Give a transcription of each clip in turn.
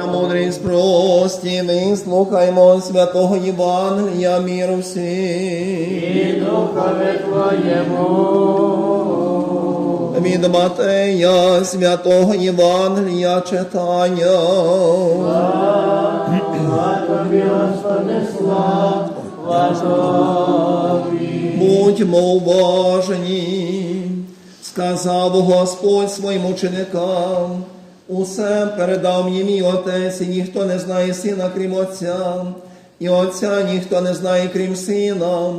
Мудрість прості, ми слухаймо святого Євангелія міру всім. і духові Твоєму. Від Матея святого Євангелія читання. А тобі, Господи, слава Тобі. Будьмо уважні, сказав Господь своїм ученикам. Усе передав їм і отець, і ніхто не знає сина, крім Отця, і Отця ніхто не знає, крім сина,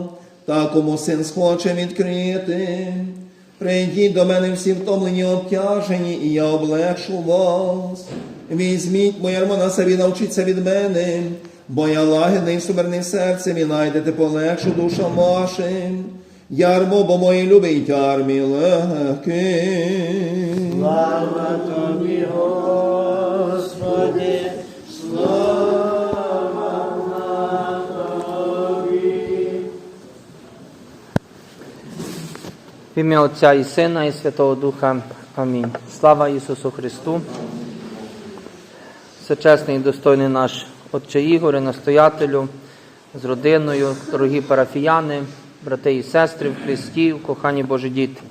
та кому син схоче відкрити. Прийдіть до мене всі втомлені обтяжені, і я облегшу вас. Візьміть моє ярмо на собі, навчіться від мене, бо я лагідний сумирний серцем і найдете полегшу душам вашим. Ярмо, бо мої любить армії легкий. Слава Тобі, Господи, слава Тобі. В ім'я Отця і Сина, і Святого Духа. Амінь. Слава Ісусу Христу. Всечесний і достойний наш Отче Ігоре, настоятелю, з родиною, дорогі парафіяни, брати і сестри в Христі, кохані Божі діти.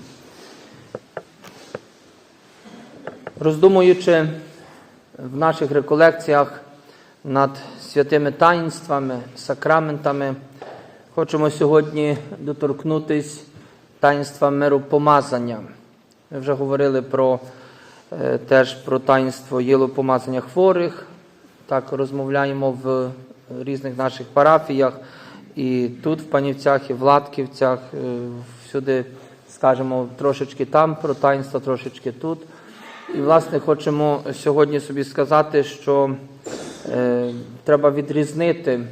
Роздумуючи в наших реколекціях над святими таїнствами, сакраментами, хочемо сьогодні доторкнутись таїнства миропомазання. Ми вже говорили про е, теж про таїнство єлопомазання хворих. Так розмовляємо в різних наших парафіях, і тут, в Панівцях, і в Латківцях, е, всюди скажемо трошечки там про таїнство, трошечки тут. І, власне, хочемо сьогодні собі сказати, що е, треба відрізнити е,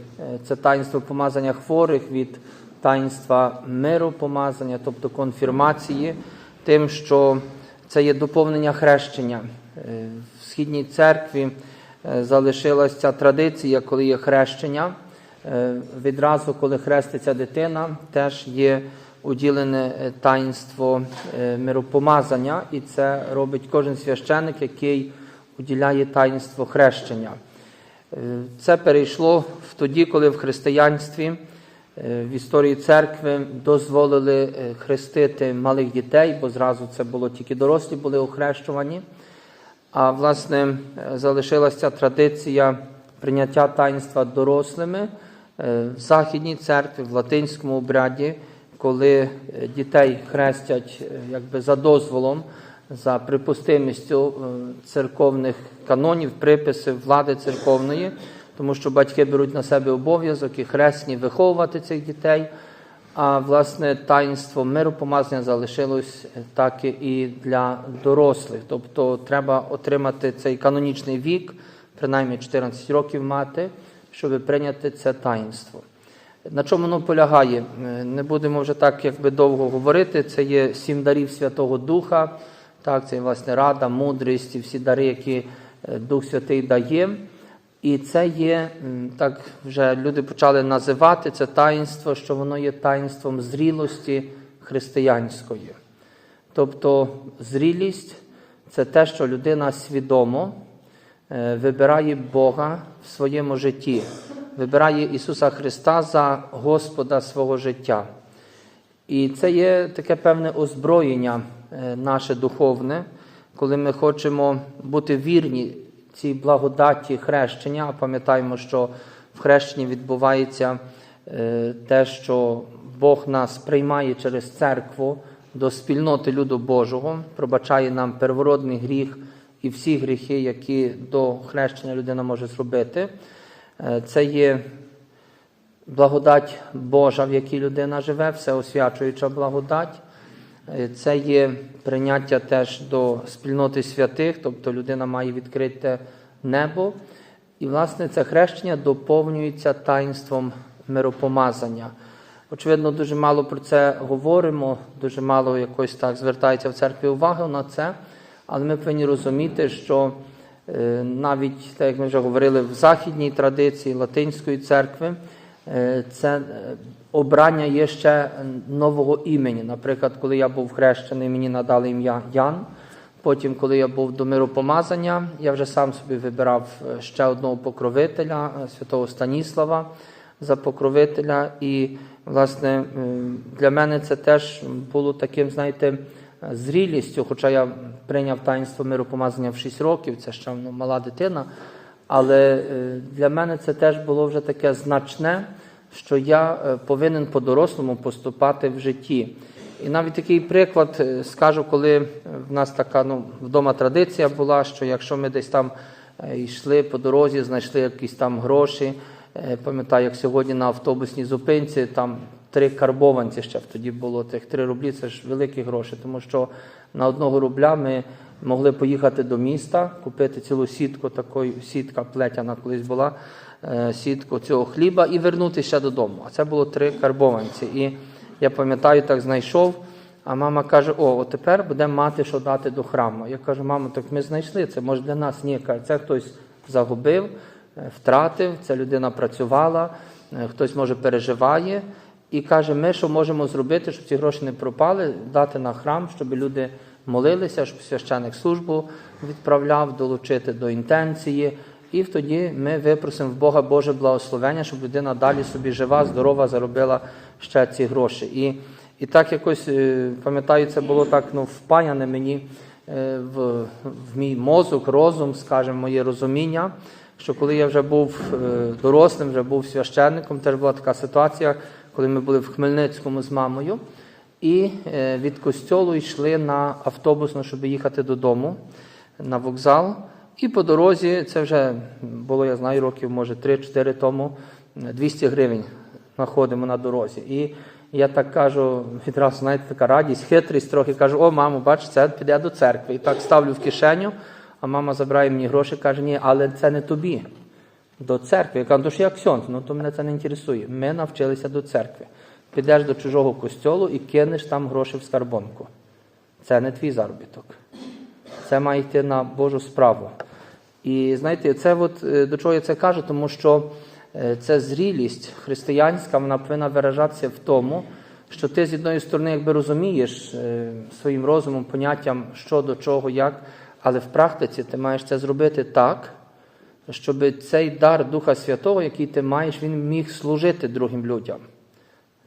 це таїнство помазання хворих від таїнства миру помазання, тобто конфірмації, тим, що це є доповнення хрещення. Е, В східній церкві залишилася традиція, коли є хрещення. Е, Відразу, коли хреститься дитина, теж є уділене е, таїнство е, миропомазання, і це робить кожен священик, який уділяє таїнство хрещення. Це перейшло в тоді, коли в християнстві в історії церкви дозволили хрестити малих дітей, бо зразу це було тільки дорослі були охрещувані. А власне залишилася традиція прийняття таїнства дорослими в Західній церкві, в латинському обряді, коли е, дітей хрестять е, якби за дозволом, за припустимістю е, церковних канонів, приписів влади церковної, тому що батьки беруть на себе обов'язок і хресні виховувати цих дітей. А власне таїнство миропомазання залишилось е, так і для дорослих. Тобто треба отримати цей канонічний вік, принаймні 14 років мати, щоб прийняти це таїнство. На чому воно полягає? Е, Не будемо вже так якби довго говорити. Це є сім дарів Святого Духа, так, це власне рада, мудрість і всі дари, які е, Дух Святий дає. І це є, так вже люди почали називати це таїнство, що воно є таїнством зрілості християнської. Тобто зрілість це те, що людина свідомо вибирає Бога в своєму житті, вибирає Ісуса Христа за Господа свого життя. І це є таке певне озброєння е, наше духовне, коли ми хочемо бути вірні цій благодаті хрещення. А пам'ятаємо, що в хрещенні відбувається е, те, що Бог нас приймає через церкву до спільноти люду Божого, пробачає нам первородний гріх і всі гріхи, які до хрещення людина може зробити. Е, Це є благодать Божа, в якій людина живе, всеосвячуюча благодать. Е, Це є прийняття теж до спільноти святих, тобто людина має відкрите небо. І, власне, це хрещення доповнюється таїнством миропомазання. Очевидно, дуже мало про це говоримо, дуже мало якось так звертається в церкві увагу на це, але ми повинні розуміти, що е, навіть, так як ми вже говорили, в західній традиції Латинської церкви е, це е, обрання є ще нового імені. Наприклад, коли я був хрещений, мені надали ім'я Ян, Потім, коли я був до миропомазання, я вже сам собі вибирав ще одного покровителя, святого Станіслава за покровителя. І, власне, для мене це теж було таким, знаєте, зрілістю, хоча я прийняв таїнство миропомазання в 6 років, це ще ну, мала дитина. Але е, для мене це теж було вже таке значне, що я е, повинен по-дорослому поступати в житті. І навіть такий приклад е, скажу, коли в нас така ну, вдома традиція була, що якщо ми десь там йшли по дорозі, знайшли якісь там гроші. Пам'ятаю, як сьогодні на автобусній зупинці там три карбованці ще тоді було тих три рублі, це ж великі гроші, тому що на одного рубля ми могли поїхати до міста, купити цілу сітку, такої сітка плетяна колись була, е, сітку цього хліба і вернутися ще додому. А це було три карбованці. І я пам'ятаю, так знайшов. А мама каже: О, от тепер будемо мати що дати до храму. Я кажу, мамо, так ми знайшли це. Може для нас ні. Каже, це хтось загубив, е, втратив, ця людина працювала, е, хтось може переживає. І каже, ми що можемо зробити, щоб ці гроші не пропали, дати на храм, щоб люди молилися, щоб священик службу відправляв, долучити до інтенції. І тоді ми випросимо в Бога Боже благословення, щоб людина далі собі жива, здорова, заробила ще ці гроші. І, і так якось, е, пам'ятаю, це було так ну, впаяне мені е, в, в мій мозок, розум, скажімо, моє розуміння, що коли я вже був е, дорослим, вже був священником, теж була така ситуація, коли ми були в Хмельницькому з мамою, і е, від костьолу йшли на автобусну, щоб їхати додому на вокзал. І по дорозі, це вже було, я знаю, років, може, 3-4 тому, 200 гривень знаходимо на дорозі. І я так кажу, відразу, знаєте, така радість, хитрість трохи кажу, о, мамо, бач, це піде до церкви. І так ставлю в кишеню, а мама забирає мені гроші, каже, ні, але це не тобі. До церкви. Я кажу, то ж я ксьонз, ну то мене це не інтересує. Ми навчилися до церкви. Підеш до чужого костьолу і кинеш там гроші в скарбонку. Це не твій заробіток. Це має йти на Божу справу. І знаєте, це от, е, до чого я це кажу, тому що е, це зрілість християнська, вона повинна виражатися в тому, що ти з одної сторони якби розумієш е, своїм розумом, поняттям, що до чого, як, але в практиці ти маєш це зробити так, щоб цей дар Духа Святого, який ти маєш, він міг служити другим людям.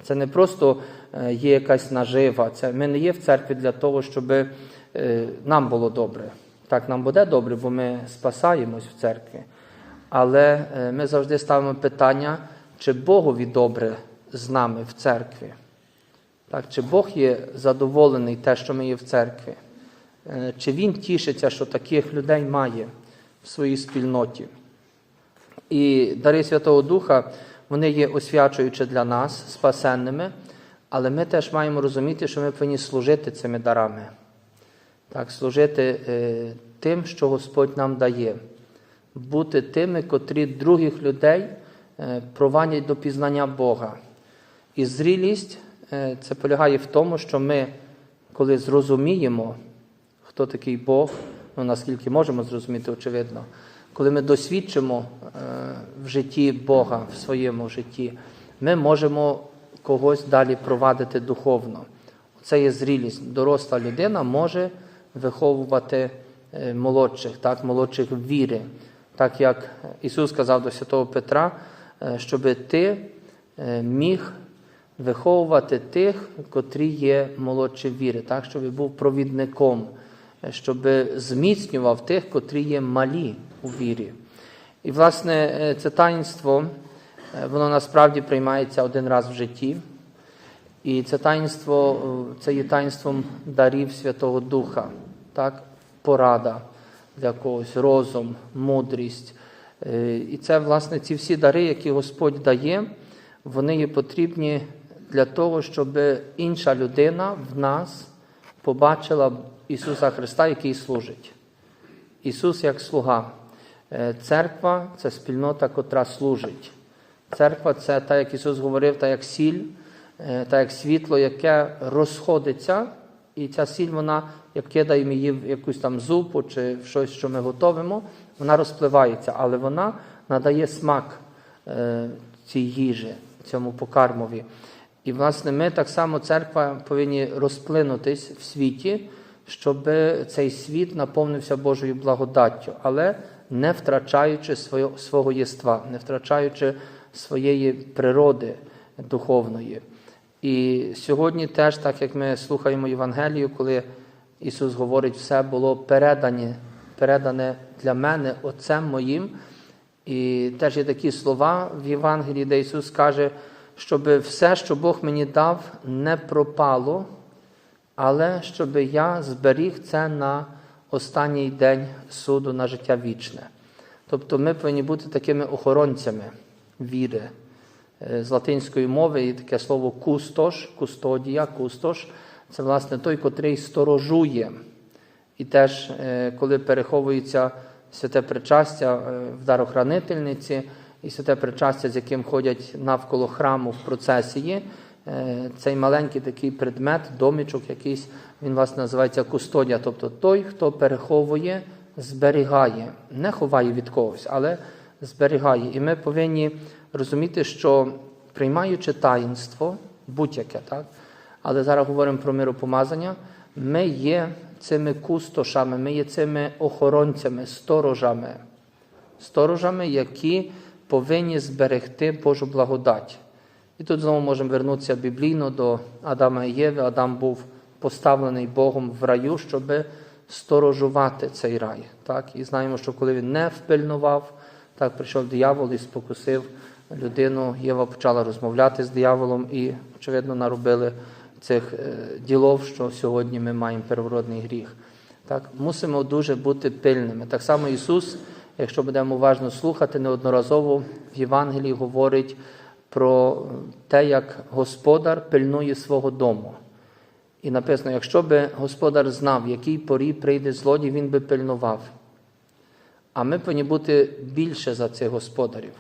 Це не просто е, є якась нажива. Це ми не є в церкві для того, щоб е, нам було добре. Так, нам буде добре, бо ми спасаємось в церкві. Але е, ми завжди ставимо питання, чи Богові добре з нами в церкві. Так, чи Бог є задоволений те, що ми є в церкві? Чи Він тішиться, що таких людей має в своїй спільноті? І дари Святого Духа, вони є освячуючи для нас, спасенними, але ми теж маємо розуміти, що ми повинні служити цими дарами. Так, служити е, тим, що Господь нам дає, бути тими, котрі других людей е, провадять до пізнання Бога. І зрілість е, це полягає в тому, що ми, коли зрозуміємо, хто такий Бог, ну наскільки можемо зрозуміти, очевидно, коли ми досвідчимо е, в житті Бога, в своєму житті, ми можемо когось далі провадити духовно. Це є зрілість. Доросла людина може виховувати е, молодших, так, молодших в вірі. Так як Ісус сказав до святого Петра, е, щоб ти міг виховувати тих, котрі є молодші в вірі, так, щоб був провідником, щоб зміцнював тих, котрі є малі у вірі. І, власне, е, це таїнство, е, воно насправді приймається один раз в житті. І це таїнство, е, це є таїнством дарів Святого Духа, так? порада для когось, розум, мудрість. І це, власне, ці всі дари, які Господь дає, вони є потрібні для того, щоб інша людина в нас побачила Ісуса Христа, який служить. Ісус як слуга. Е, Церква це спільнота, котра служить. Церква це, так як Ісус говорив, та як сіль, е, та як світло, яке розходиться, і ця сіль, вона, як кидаємо її в якусь там зупу чи в щось, що ми готовимо, вона розпливається, але вона надає смак е, цій їжі, цьому покармові. І, власне, ми так само, церква, повинні розплинутись в світі, щоб цей світ наповнився Божою благодаттю, але не втрачаючи своє, свого єства, не втрачаючи своєї природи духовної. І сьогодні теж, так як ми слухаємо Євангелію, коли Ісус говорить, все було передане, передане для мене Отцем моїм. І теж є такі слова в Євангелії, де Ісус каже, щоб все, що Бог мені дав, не пропало, але щоб я зберіг це на останній день суду на життя вічне. Тобто ми повинні бути такими охоронцями віри. Е, З латинської мови є таке слово кустош, кустодія, кустош це власне той, котрий сторожує. І теж, е, коли переховується святе причастя е, в дарохранительниці, і святе причастя, з яким ходять навколо храму в процесії, цей маленький такий предмет, домічок якийсь, він власне називається кустодія, тобто той, хто переховує, зберігає, не ховає від когось, але зберігає. І ми повинні розуміти, що приймаючи таїнство, будь-яке, так? але зараз говоримо про миропомазання, ми є цими кустошами, ми є цими охоронцями, сторожами, сторожами, які повинні зберегти Божу благодать. І тут знову можемо вернутися біблійно до Адама і Єви. Адам був поставлений Богом в раю, щоб сторожувати цей рай. Так? І знаємо, що коли він не впильнував, так прийшов диявол і спокусив людину. Єва почала розмовляти з дияволом і, очевидно, наробили цих е, ділов, що сьогодні ми маємо первородний гріх. Так, мусимо дуже бути пильними. Так само Ісус, якщо будемо уважно слухати, неодноразово в Євангелії говорить про те, як господар пильнує свого дому. І написано, якщо би господар знав, в якій порі прийде злодій, він би пильнував. А ми повинні бути більше за цих господарів.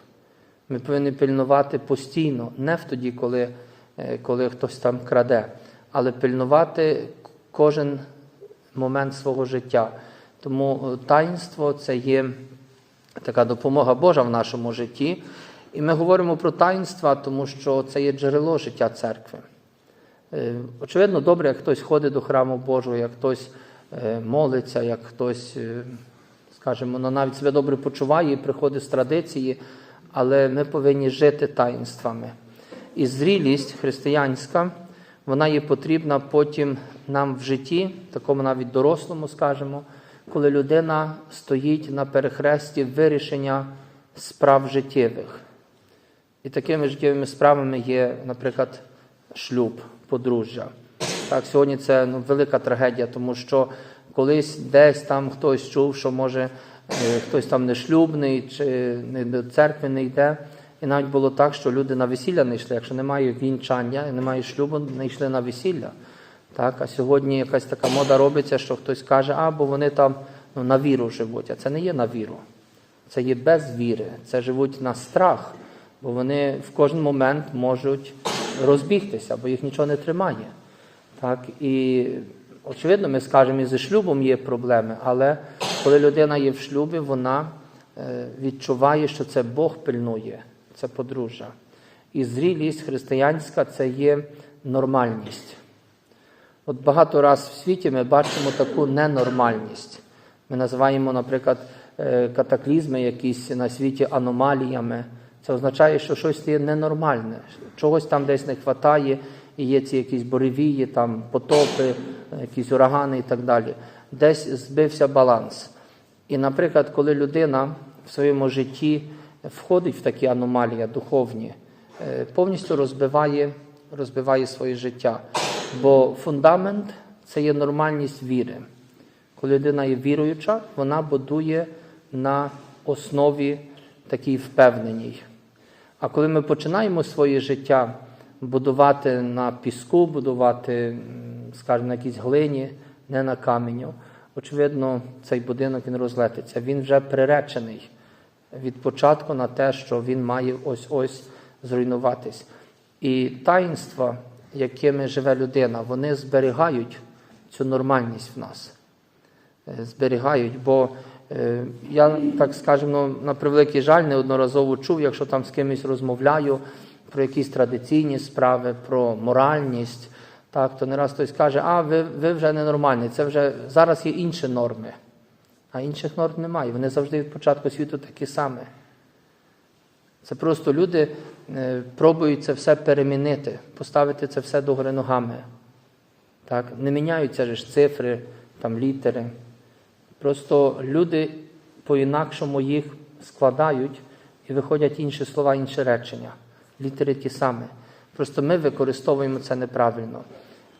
Ми повинні пильнувати постійно, не в тоді, коли, е, коли хтось там краде, але пильнувати кожен момент свого життя. Тому е, таїнство це є така допомога Божа в нашому житті. І ми говоримо про таїнства, тому що це є джерело життя церкви. Е, Очевидно, добре, як хтось ходить до храму Божого, як хтось е, молиться, як хтось, е, скажімо, ну, навіть себе добре почуває і приходить з традиції, але ми повинні жити таїнствами. І зрілість християнська, вона є потрібна потім нам в житті, такому навіть дорослому, скажімо, коли людина стоїть на перехресті вирішення справ життєвих. І такими життєвими справами є, наприклад, шлюб, подружжя. Так, сьогодні це ну, велика трагедія, тому що колись десь там хтось чув, що може е, хтось там не шлюбний чи не до церкви не йде. І навіть було так, що люди на весілля не йшли. Якщо немає вінчання, немає шлюбу, не йшли на весілля. Так, а сьогодні якась така мода робиться, що хтось каже, а бо вони там ну, на віру живуть. А це не є на віру. Це є без віри. Це живуть на страх, бо вони в кожен момент можуть розбігтися, бо їх нічого не тримає. Так? І очевидно, ми скажемо, і зі шлюбом є проблеми, але коли людина є в шлюбі, вона е, відчуває, що це Бог пильнує, це подружжя. І зрілість християнська це є нормальність. От багато раз в світі ми бачимо таку ненормальність. Ми називаємо, наприклад, е, катаклізми якісь на світі аномаліями. Це означає, що щось є ненормальне, чогось там десь не вистачає, і є ці якісь буревії, там потопи, якісь урагани і так далі. Десь збився баланс. І, наприклад, коли людина в своєму житті входить в такі аномалії духовні, е, повністю розбиває, розбиває своє життя. Бо фундамент це є нормальність віри. Коли людина є віруюча, вона будує на основі такій впевненій. А коли ми починаємо своє життя будувати на піску, будувати, скажімо, на якійсь глині, не на каменю, очевидно, цей будинок він розлетиться. Він вже приречений від початку на те, що він має ось-ось зруйнуватись. І таїнства, якими живе людина, вони зберігають цю нормальність в нас. Е, зберігають. Бо я, так скажемо, на превеликий жаль, неодноразово чув, якщо там з кимось розмовляю про якісь традиційні справи, про моральність, Так, то не раз хтось каже, а ви, ви вже ненормальні, це вже зараз є інші норми. А інших норм немає. Вони завжди від початку світу такі самі. Це просто люди е, пробують це все перемінити, поставити це все догори ногами. Так? Не міняються ж цифри, там, літери. Просто люди по-інакшому їх складають і виходять інші слова, інші речення. Літери ті самі. Просто ми використовуємо це неправильно.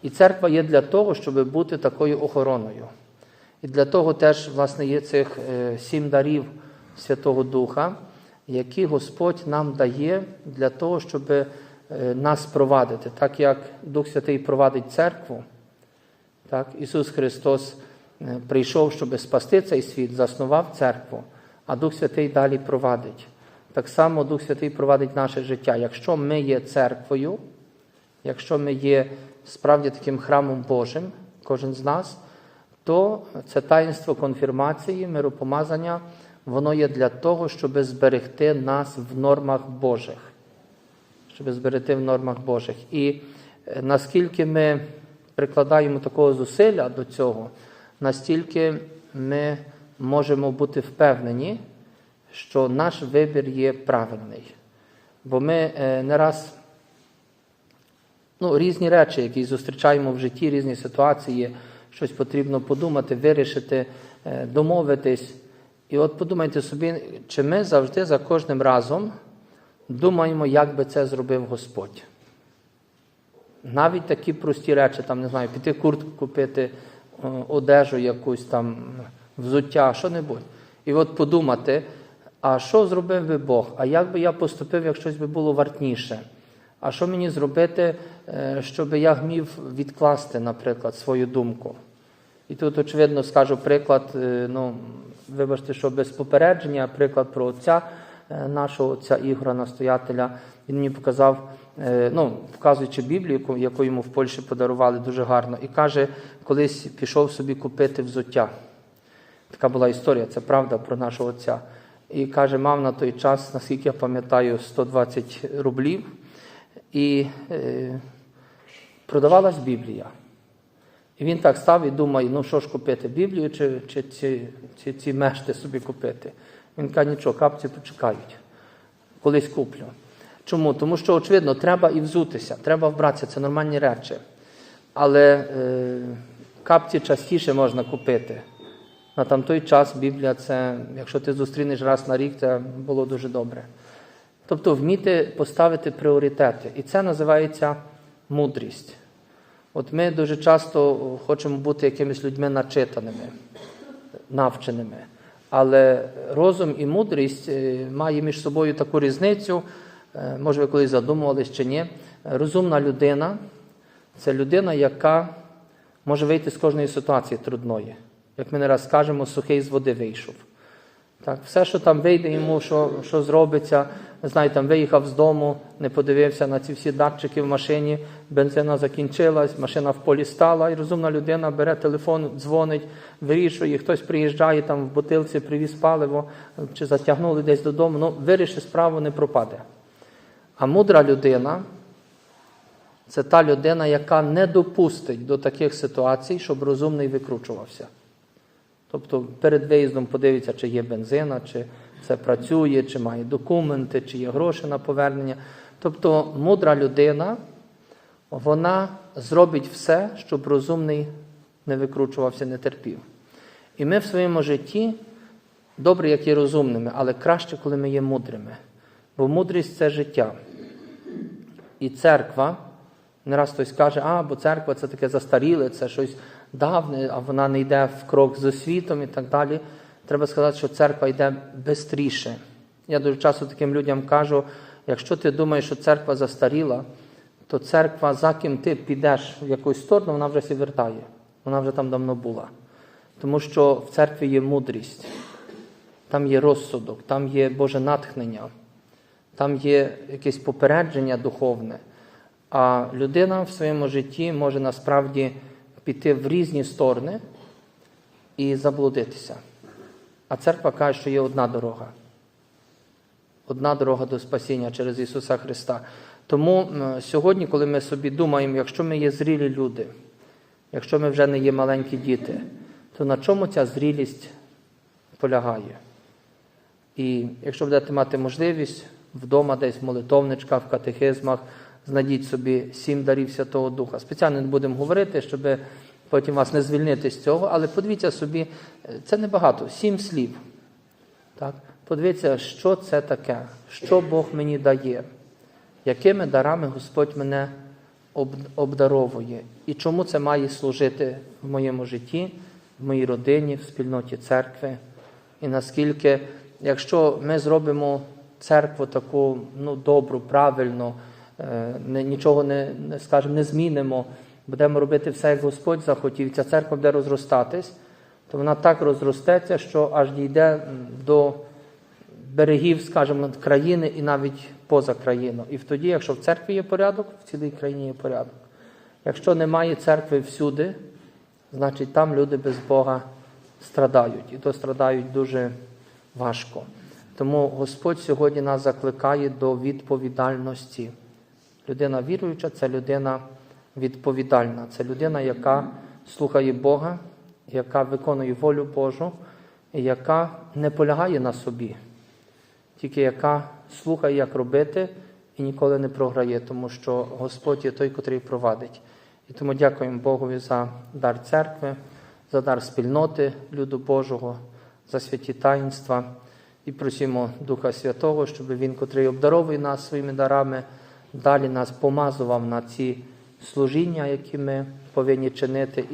І церква є для того, щоб бути такою охороною. І для того теж, власне, є цих е, сім дарів Святого Духа, які Господь нам дає для того, щоб е, нас провадити. Так як Дух Святий провадить церкву, так, Ісус Христос прийшов, щоб спасти цей світ, заснував церкву, а Дух Святий далі провадить. Так само Дух Святий провадить наше життя. Якщо ми є церквою, якщо ми є справді таким храмом Божим, кожен з нас, то це таїнство конфірмації, миропомазання, воно є для того, щоб зберегти нас в нормах Божих. Щоб зберегти в нормах Божих. І е, наскільки ми прикладаємо такого зусилля до цього, настільки ми можемо бути впевнені, що наш вибір є правильний. Бо ми е, не раз ну, різні речі, які зустрічаємо в житті, різні ситуації, щось потрібно подумати, вирішити, е, домовитись. І от подумайте собі, чи ми завжди за кожним разом думаємо, як би це зробив Господь. Навіть такі прості речі, там, не знаю, піти куртку купити, одежу якусь там, взуття, що-небудь. І от подумати, а що зробив би Бог? А як би я поступив, як щось би було вартніше? А що мені зробити, е, щоб я вмів відкласти, наприклад, свою думку? І тут, очевидно, скажу приклад, е, ну, вибачте, що без попередження, приклад про отця е, нашого отця Ігора, настоятеля. Він мені показав, е, ну, вказуючи Біблію, яку- яку йому в Польщі подарували дуже гарно, і каже, колись пішов собі купити взуття. Така була історія, це правда про нашого отця. І каже, мав на той час, наскільки я пам'ятаю, 120 рублів. І е, продавалась Біблія. І він так став і думає, ну що ж купити, Біблію чи, чи ці, ці, ці мешти собі купити. Він каже, нічого, капці почекають. Колись куплю. Чому? Тому що, очевидно, треба і взутися, треба вбратися, це нормальні речі. Але е, капці частіше можна купити. На там той час Біблія це, якщо ти зустрінеш раз на рік, це було дуже добре. Тобто вміти поставити пріоритети. І це називається мудрість. От ми дуже часто хочемо бути якимись людьми начитаними, навченими. Але розум і мудрість е, має між собою таку різницю, може ви колись задумувались чи ні. Розумна людина це людина, яка може вийти з кожної ситуації трудної. Як ми не раз скажемо, сухий з води вийшов. Так, все, що там вийде йому, що, що зробиться, знаю, там виїхав з дому, не подивився на ці всі датчики в машині, бензина закінчилась, машина в полі стала, і розумна людина бере телефон, дзвонить, вирішує, хтось приїжджає там в бутилці, привіз паливо, чи затягнули десь додому, ну, вирішить справу, не пропаде. А мудра людина це та людина, яка не допустить до таких ситуацій, щоб розумний викручувався. Тобто перед виїздом подивиться, чи є бензина, чи це працює, чи має документи, чи є гроші на повернення. Тобто мудра людина, вона зробить все, щоб розумний не викручувався, не терпів. І ми в своєму житті добре, як є розумними, але краще, коли ми є мудрими. Бо мудрість це життя. І церква, не раз хтось каже, а, бо церква це таке застаріле, це щось давне, а вона не йде в крок з освітом і так далі. Треба сказати, що церква йде швидше. Я дуже часто таким людям кажу: якщо ти думаєш, що церква застаріла, то церква, за ким ти підеш в якусь сторону, вона вже сі вертає. Вона вже там давно була. Тому що в церкві є мудрість, там є розсудок, там є Боже натхнення, там є якесь попередження духовне. А людина в своєму житті може насправді піти в різні сторони і заблудитися. А церква каже, що є одна дорога. одна дорога до спасіння через Ісуса Христа. Тому сьогодні, коли ми собі думаємо, якщо ми є зрілі люди, якщо ми вже не є маленькі діти, то на чому ця зрілість полягає? І якщо будете мати можливість вдома, десь в молитовничках, в катехизмах, знайдіть собі сім дарів Святого Духа. Спеціально не будемо говорити, щоб потім вас не звільнити з цього, але подивіться собі, е, це небагато, сім слів. Так? Подивіться, що це таке, що Бог мені дає, якими дарами Господь мене обдаровує, і чому це має служити в моєму житті, в моїй родині, в спільноті церкви. І наскільки, якщо ми зробимо церкву таку ну, добру, правильну, е, не, нічого не, скажімо, не змінимо, будемо робити все, як Господь захотів, ця церква буде розростатись, то вона так розростеться, що аж дійде до берегів, скажімо, країни і навіть поза країну. І тоді, якщо в церкві є порядок, в цілій країні є порядок. Якщо немає церкви всюди, значить там люди без Бога страдають, і то страдають дуже важко. Тому Господь сьогодні нас закликає до відповідальності. Людина віруюча це людина відповідальна, це людина, яка слухає Бога, яка виконує волю Божу, і яка не полягає на собі, тільки яка слухає, як робити, і ніколи не програє, тому що Господь є той, котрий провадить. І тому дякуємо Богові за дар церкви, за дар спільноти люду Божого, за святі таїнства. І просимо Духа Святого, щоб Він, котрий обдаровує нас своїми дарами, далі нас помазував на ці служіння, які ми повинні чинити.